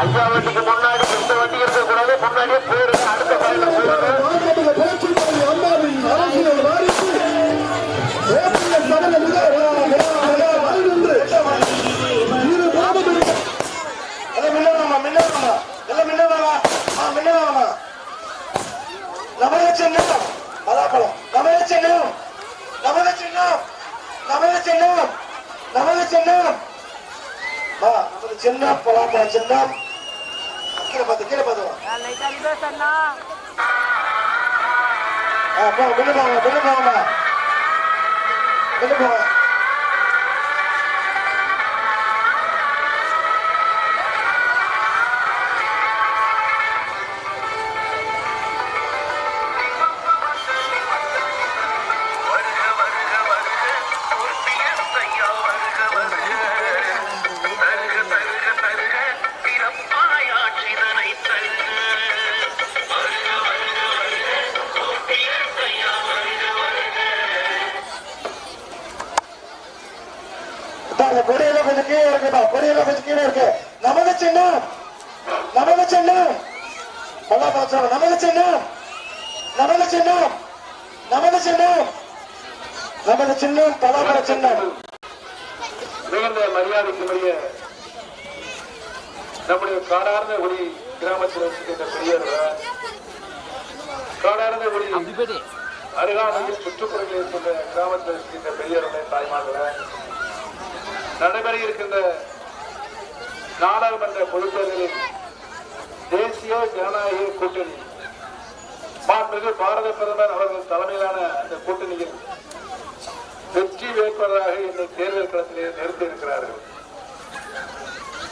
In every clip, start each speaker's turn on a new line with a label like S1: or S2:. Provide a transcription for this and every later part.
S1: ஐயா வண்டிக்கு முன்னாடி இந்த வண்டி இருக்கக்கூடாது முன்னாடியே போயிருங்க அடுத்த பயணம்
S2: சின்ன பலாப்பழம் சின்னம் கீழே பார்த்து கீழே பார்த்து வா.
S3: லைட்டா ரிவர்ஸ் அண்ணா
S2: பலாப்பழம் சாப்பிடு. நமது சின்னம் நமது சின்னம் நமது சின்னம் நமது சின்னம் பலாப்பழ சின்னம்
S4: மிகுந்த மரியாதைக்குரிய நம்முடைய காடார்ந்த ஒளி கிராமத்தில் வசிக்கின்ற பெரியவர்கள் காடார்ந்த ஒளி அருகாமையில் சுற்றுப்புறங்களில் இருக்கின்ற கிராமத்தில் இருக்கின்ற பெரியவர்களே தாய்மார்களே நடைபெற இருக்கின்ற நாடாளுமன்ற பொதுத் தேர்தலில் தேசிய ஜனநாயக கூட்டணி. மாண்புமிகு பாரத பிரதமர் அவர்கள் தலைமையிலான அந்த கூட்டணியில் வெற்றி வேட்பாளராக என்னை தேர்தல் களத்திலே நிறுத்தியிருக்கிறார்கள்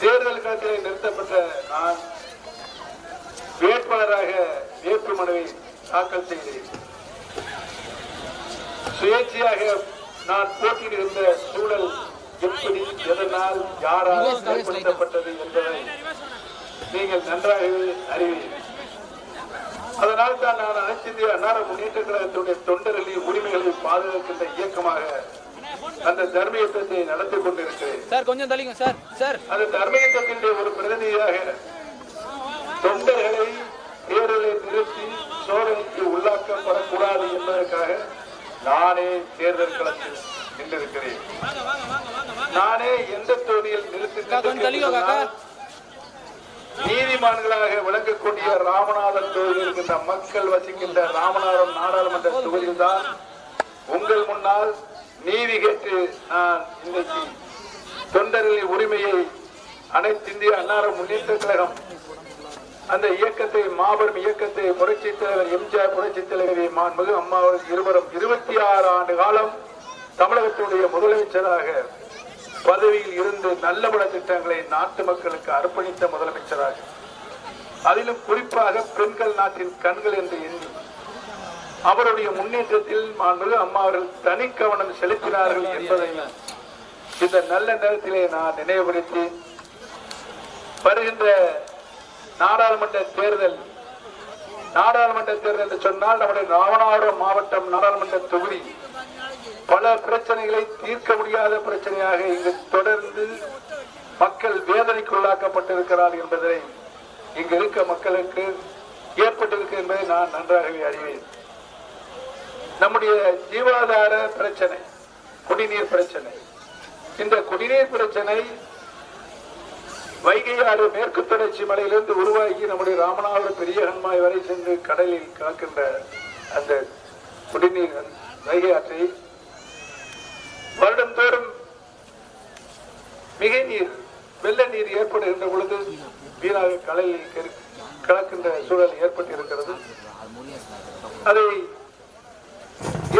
S4: தேர்தல் களத்திலே நிறுத்தப்பட்ட நான் வேட்பாளராக வேட்பு மனுவை தாக்கல் செய்தேன். சுயேட்சையாக நான் போட்டியிடுகின்ற சூழல் எப்படி எதனால் யாரால் ஏற்படுத்தப்பட்டது என்பதை நீங்கள் நன்றாகவே அறிவீர்கள். அதனால் தான் நான் அனைத்து அன்னார முன்னேற்ற கழகத்துடைய தொண்டர்களின் உரிமைகளை பாதுகாக்கின்ற இயக்கமாக அந்த தர்மயுத்தத்தை நடத்தி கொண்டிருக்கிறேன்.
S5: சார் கொஞ்சம் தள்ளிங்க சார் சார்.
S4: அந்த தர்மயுத்தத்தினுடைய ஒரு பிரதிநிதியாக தொண்டர்களை தேர்தலை நிறுத்தி சோதனைக்கு உள்ளாக்கப்படக்கூடாது என்பதற்காக நானே தேர்தல் களத்தில் நின்றிருக்கிறேன். நானே எந்த தொகுதியில் நிறுத்தி நீதிமான்களாக விளங்கக்கூடிய ராமநாதன் தொகுதியில் இருக்கின்ற மக்கள் வசிக்கின்ற ராமநாதன் நாடாளுமன்ற தொகுதியில் தான் உங்கள் முன்னால் நீதி கேட்டு நான் இன்றைக்கு தொண்டர்களின் உரிமையை அனைத்து இந்திய அன்னார முன்னேற்ற கழகம் அந்த இயக்கத்தை மாபெரும் இயக்கத்தை புரட்சி தலைவர் எம்ஜிஆர் புரட்சி தலைவி மாண்புமிகு அம்மா அவர்கள் இருவரும் இருபத்தி ஆறு ஆண்டு காலம் தமிழகத்துடைய முதலமைச்சராக பதவியில் இருந்து நல்ல பல திட்டங்களை நாட்டு மக்களுக்கு அர்ப்பணித்த முதலமைச்சராக. அதிலும் குறிப்பாக பெண்கள் நாட்டின் கண்கள் என்று எண்ணி அவருடைய முன்னேற்றத்தில் மாண்பு அம்மா அவர்கள் தனி கவனம் செலுத்தினார்கள் என்பதை இந்த நல்ல நேரத்திலே நான் நினைவுபடுத்தி வருகின்ற நாடாளுமன்ற தேர்தல் நாடாளுமன்ற தேர்தல் என்று சொன்னால் நம்முடைய ராமநாதபுரம் மாவட்டம் நாடாளுமன்ற தொகுதி பல பிரச்சனைகளை தீர்க்க முடியாத பிரச்சனையாக இங்கு தொடர்ந்து மக்கள் வேதனைக்குள்ளாக்கப்பட்டிருக்கிறார் என்பதை இங்கு இருக்க மக்களுக்கு ஏற்பட்டிருக்கு என்பதை நான் நன்றாகவே அறிவேன். நம்முடைய ஜீவாதார பிரச்சனை குடிநீர் பிரச்சனை. இந்த குடிநீர் பிரச்சனை வைகை ஆறு மேற்கு தொடர்ச்சி மலையிலிருந்து உருவாகி நம்முடைய ராமநாதபுரம் பெரிய ஹன்மாய் வரை சென்று கடலில் கலக்கின்ற அந்த குடிநீர் வைகை ஆற்றை வருடந்தோறும் மிகை நீர் வெள்ள நீர் ஏற்படுகின்ற பொழுது வீணாக கடலில் கலக்கின்ற சூழல் ஏற்பட்டிருக்கிறது. அதை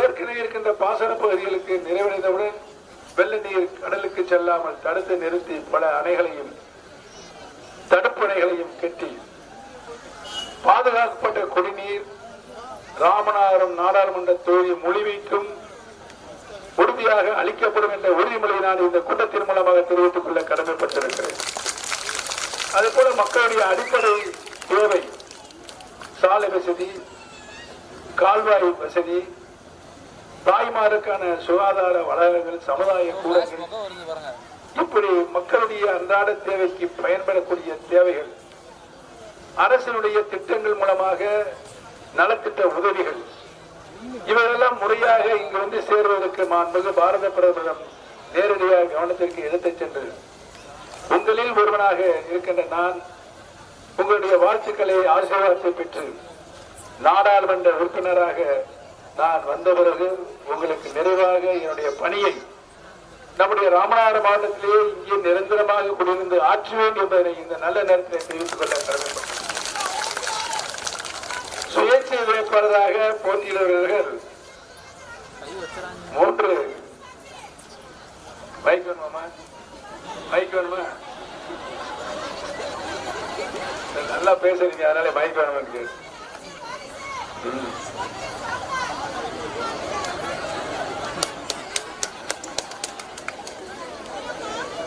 S4: ஏற்கனவே இருக்கின்ற பாசன பகுதிகளுக்கு நிறைவடைந்தவுடன் வெள்ள நீர் கடலுக்கு செல்லாமல் தடுத்து நிறுத்தி பல அணைகளையும் தடுப்பணைகளையும் கட்டி பாதுகாக்கப்பட்ட குடிநீர் ராமநாதபுரம் நாடாளுமன்ற தொகுதி மொழிவைக்கும் உறுதியாக அளிக்கப்படும் என்ற உறுதிமொழியை நான் இந்த கூட்டத்தின் மூலமாக தெரிவித்துக் கொள்ள கடமைப்பட்டிருக்கிறேன். அதுபோல மக்களுடைய அடிப்படை தேவை சாலை வசதி கால்வாய் வசதி தாய்மாருக்கான சுகாதார வளங்கள் சமுதாய கூடங்கள். இப்படி மக்களுடைய அன்றாட தேவைக்கு பயன்படக்கூடிய தேவைகள் அரசினுடைய திட்டங்கள் மூலமாக நலத்திட்ட உதவிகள் இவரெல்லாம் முறையாக இங்கு வந்து சேர்வதற்கு மாண்புமிகு பாரத பிரதமர் நேரடியாக கவனத்திற்கு எடுத்துச் சென்று உங்களில் ஒருவனாக இருக்கின்ற நான் உங்களுடைய வாழ்த்துக்களை ஆசீர்வாதத்தை பெற்று நாடாளுமன்ற உறுப்பினராக நான் வந்த பிறகு உங்களுக்கு நிறைவாக என்னுடைய பணியை நம்முடைய ராமநாதபுரம் மாவட்டத்திலேயே இங்கே நிரந்தரமாக குடியிருந்து ஆற்றுவேன் என்பதனை இந்த நல்ல நேரத்தில் தெரிவித்துக் கொள்ள கடமைப்பட்டேன். சுயேட்சை வேட்பாளராக போட்டியிடுவர்கள் மூன்று. மைக் வேணுமா மைக் வேணுமா? நல்லா பேசுறீங்க அதனால மைக் வேணுமா எனக்கு? ம்.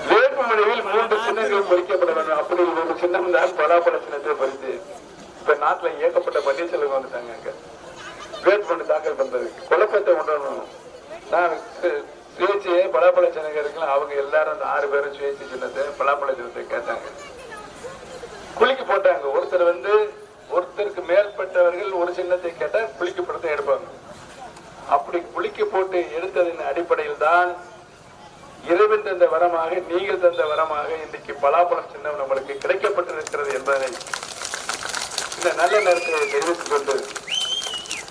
S4: வேட்புமனுவில் மூன்று சின்னங்கள் பொறிக்கப்பட வேண்டும். அப்படி ஒரு சின்னம் தான் பலாப்பழ சின்னத்தை பறித்து. இப்ப நாட்டுல ஏகப்பட்ட பன்னீர்செல்வம் வந்துட்டாங்க அங்க. வேட்புமனு தாக்கல் பண்றது. குழப்பத்தை உண்டணும் நான் சு- பலாப்பழ சின்னங்க இருக்கலாம் அவங்க எல்லாரும் அந்த ஆறு பேரும் சுயேட்சை சின்னத்தை பலாப்பழ சின்னத்தை கேட்டாங்க. குளிக்க போட்டாங்க. ஒருத்தர் வந்து ஒருத்தருக்கு மேற்பட்டவர்கள் ஒரு சின்னத்தை கேட்டா குலுக்கி படத்தை எடுப்பாங்க. அப்படி குளிக்க போட்டு எடுத்ததின் அடிப்படையில் தான் இறைவன் தந்த வரமாக நீங்கள் தந்த வரமாக இன்னைக்கு பலாப்பழம் சின்னம் நம்மளுக்கு கிடைக்கப்பட்டிருக்கிறது என்பதை இந்த நல்ல நேரத்தை தெரிவித்துக் கொண்டு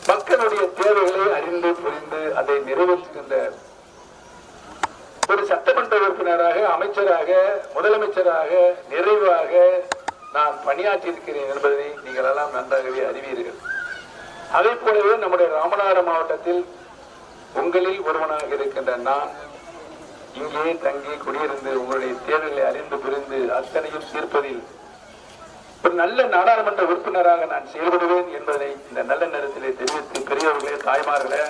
S4: மக்களுடைய தேவைகளை அறிந்து புரிந்து அதை நிறைவேற்றுகின்ற ஒரு சட்டமன்ற உறுப்பினராக அமைச்சராக முதலமைச்சராக நிறைவாக நான் பணியாற்றி இருக்கிறேன் என்பதை நீங்கள் எல்லாம் நன்றாகவே அறிவீர்கள். அதை போலவே நம்முடைய ராமநாதபுரம் மாவட்டத்தில் உங்களில் ஒருவனாக இருக்கின்ற நான் இங்கே தங்கி குடியிருந்து உங்களுடைய தேவைகளை அறிந்து புரிந்து அத்தனையும் தீர்ப்பதில் ஒரு நல்ல நாடாளுமன்ற உறுப்பினராக நான் செயல்படுவேன் என்பதை இந்த நல்ல நேரத்திலே தெரிவித்து பெரியவர்களே தாய்மார்களே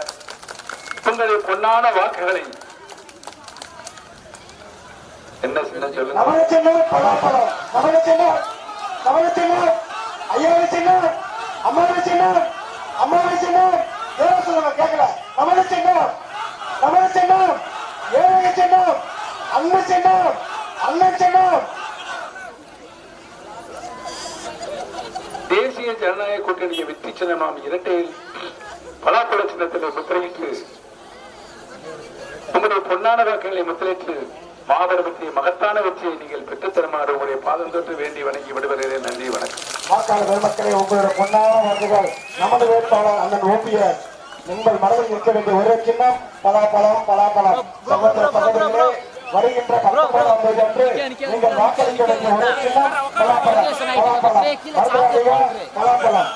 S4: உங்களுடைய பொன்னான வாக்குகளை என்ன சின்ன சொல்லுங்க?
S2: நமது சின்னம் பலாப்பழம் நமது சின்னம் நமது சின்னம் ஐயாவது சின்னம் அம்மாவது சின்னம் அம்மாவது சின்னம் ஏழை சொல்லுங்க கேட்கல நமது சின்னம் நமது சின்னம் ஏழை சின்னம் அண்ணன் சின்னம் அண்ணன் சின்னம்
S4: தேசிய ஜனநாயக கூட்டணியை வெற்றி சின்னமாம் இரட்டையில் பலாக்குள சின்னத்தில் முத்திரையிட்டு உங்களுடைய பொன்னான வாக்குகளை முத்திரையிட்டு மாபெரும் வெற்றியை மகத்தான வெற்றியை நீங்கள் பெற்றுத்தருமாறு உங்களுடைய பாதம் தொட்டு வேண்டி வணங்கி விடுவதே நன்றி வணக்கம்.
S2: வாக்காளர் பெருமக்களை உங்களுடைய பொன்னான வாக்குகள் நமது வேட்பாளர் அண்ணன் ஓபிஎஸ். உங்கள் மனதில் இருக்க வேண்டிய ஒரே சின்னம் பலாப்பழம் பலாப்பழம். சகோதர சகோதரிகளே வருகின்ற பத்தொன்பதாம் தேதி அன்று நீங்கள் வாக்களிக்க பலாப்பழம்.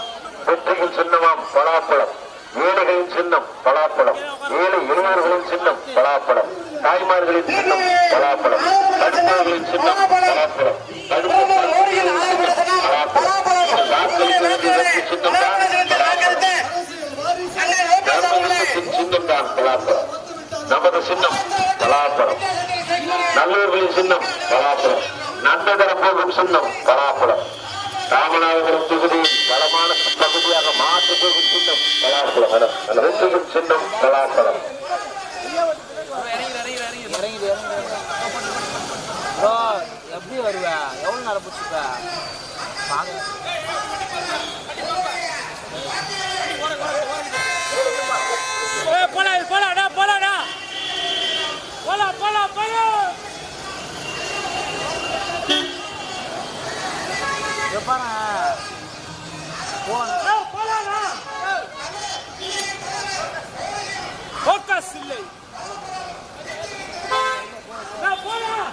S1: வெற்றிகள் சின்னமாம் பலாப்பழம். ஏழைகளின் சின்னம் பலாப்பழம். ஏழை இளைஞர்களின் சின்னம் பலாப்பழம். தாய்மார்களின் சின்னம் பலாப்பழம். தடுப்பவர்களின் சின்னம் பலாப்பழம். சின்னம் பலாப்பழம். வாக்களிக்க வேண்டிய சின்னம் பலாபுரம் நன்மை தரப்போகும் சின்னம் பலாபுரம் ராமநாதபுரம் தொகுதியின் வளமான பகுதியாக மாற்று போகும் சின்னம் பலாபுரம் வெற்றியின் சின்னம்
S5: பலாபுரம் எப்படி வருவ எவ்வளவு நேரம் பிடிச்சிப்ப பாரு. போலாடா. ஃபோக்கஸ் இல்லை. நான் போலாம்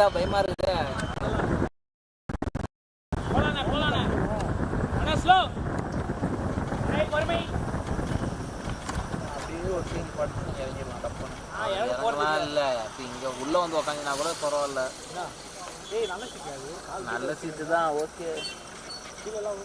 S5: அதான் பயமா இருக்குது. உள்ள வந்து உக்காந்தினா கூட பரவாயில்ல.
S6: நல்ல
S5: சீட்டு தான் ஓகே
S6: இதெல்லாம்